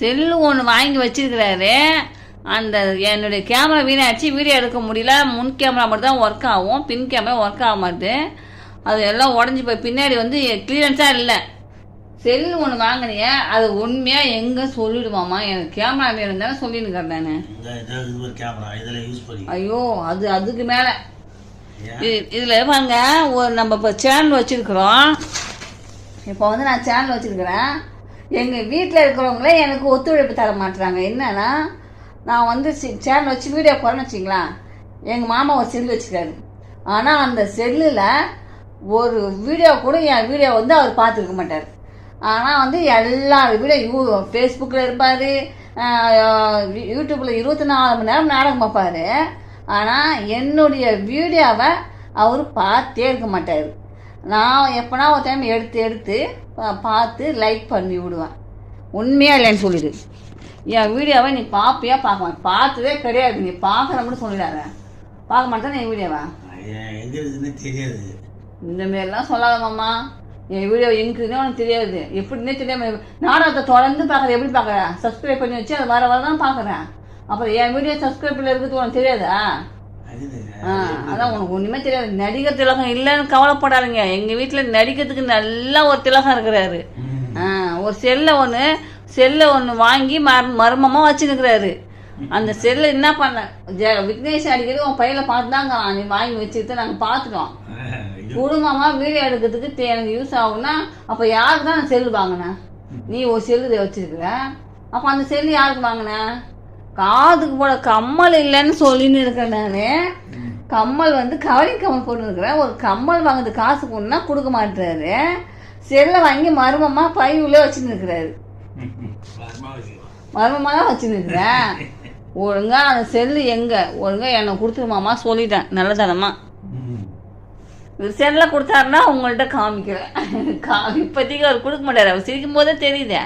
Cell ஒன்று வாங்கி வச்சிருக்கிறாரு. அந்த என்னுடைய கேமரா வீணாச்சு வீடியோ எடுக்க முடியல. முன் கேமரா மட்டும் தான் ஒர்க் ஆகும் பின் கேமரா ஒர்க் ஆக மாட்டுது அது எல்லாம் உடஞ்சி போய் பின்னாடி வந்து கிளியரன்ஸாக இல்லை. செல்லு ஒன்று வாங்கினியே அது உண்மையாக எங்கே சொல்லிடுவாமா எனக்கு கேமரா வேணும் தானே யூஸ் பண்ணி ஐயோ அது அதுக்கு மேலே. இதுல பாருங்க ஒரு நம்ம இப்போ சேனல் வச்சிருக்கிறோம். இப்போ வந்து நான் சேனல் வச்சிருக்கிறேன். எங்கள் வீட்டில் இருக்கிறவங்களே எனக்கு ஒத்துழைப்பு தர மாட்டுறாங்க என்னன்னா நான் வந்து சேனல் வச்சு வீடியோ போகிறேன்னு வச்சிங்களேன் எங்கள் மாமா ஒரு செல்லு வச்சுக்காரு ஆனால் அந்த செல்லில் ஒரு வீடியோ கூட என் வீடியோ வந்து அவர் பார்த்துருக்க மாட்டார். ஆனால் வந்து எல்லா வீடியோ யூ ஃபேஸ்புக்கில் இருப்பார். யூடியூப்பில் இருபத்தி நாலு மணி நேரம் நாடகம் பார்ப்பார். ஆனால் என்னுடைய வீடியோவை அவர் பார்த்தே இருக்க மாட்டார். நான் எப்போனா ஒரு டைம் எடுத்து எடுத்து பார்த்து லைக் பண்ணி விடுவேன். உண்மையாக இல்லைன்னு சொல்லிடு. என் வீடியோவை நீ பார்ப்பியா பார்க்க மாட்டேன் பார்த்ததே கிடையாது. நீ பார்க்குற மட்டும் சொல்லிடாத. பார்க்க மாட்டேன் என் வீடியோவை. தெரியாது. இந்த மாரிலாம் சொல்லாத மாமா. என் வீடியோ எங்குன்னு உனக்கு தெரியாது. எப்படின்னே தெரியாம நாடகத்தை தொடர்ந்து பார்க்குறேன் எப்படி பார்க்குறேன் சப்ஸ்கிரைப் பண்ணி வச்சு அது வர வர தான் பார்க்குறேன். அப்புறம் என் வீடியோ சப்ஸ்கிரைப்பில் இருக்குது உனக்கு தெரியாதா? அதான் உனக்கு ஒன்றுமே தெரியாது. நடிகர் திலகம் இல்லைன்னு கவலைப்படாதீங்க. எங்கள் வீட்டில் நடிக்கிறதுக்கு நல்லா ஒரு திலகம் இருக்கிறாரு. ஒரு செல்லை ஒன்று செல்லை ஒன்று வாங்கி மர் மர்மமாக வச்சுருக்கிறாரு அந்த செல்லை என்ன பண்ண ஜ விக்னேஷ் அடிக்கடி உன் பையில பார்த்து தாங்க நீ வாங்கி வச்சுட்டு நாங்கள் பார்த்துட்டோம். குடும்பமா வீடியோ எடுக்கிறதுக்கு எனக்கு யூஸ் ஆகும்னா அப்ப யாருக்கு தான் செல்லு வாங்கினேன்? நீ ஒரு செல்லு வச்சிருக்கிற? அப்ப அந்த செல்லு யாருக்கு வாங்கின? காதுக்கு போட கம்மல் இல்லைன்னு சொல்லின்னு இருக்கேன் நான். கம்மல் வந்து கவரிங் கம்மல் போட்டு இருக்கிறேன் ஒரு கம்மல் வாங்குறது காசு கொண்டுனா கொடுக்க மாட்டுறாரு. செல்லை வாங்கி மர்மமா பை உள்ளே வச்சுன்னு இருக்கிறாரு. மர்மமாக தான் வச்சுன்னு இருக்கிறேன். அந்த செல்லு எங்கே? ஒழுங்காக என்னை கொடுத்துருமாமா சொல்லிட்டேன். நல்லதனமாக இவர் செல்ல கொடுத்தாருன்னா உங்கள்கிட்ட காமிக்கிறேன். கா இப்போதைக்கு அவர் கொடுக்க மாட்டார். அவர் சிரிக்கும் போதே தெரியுதே.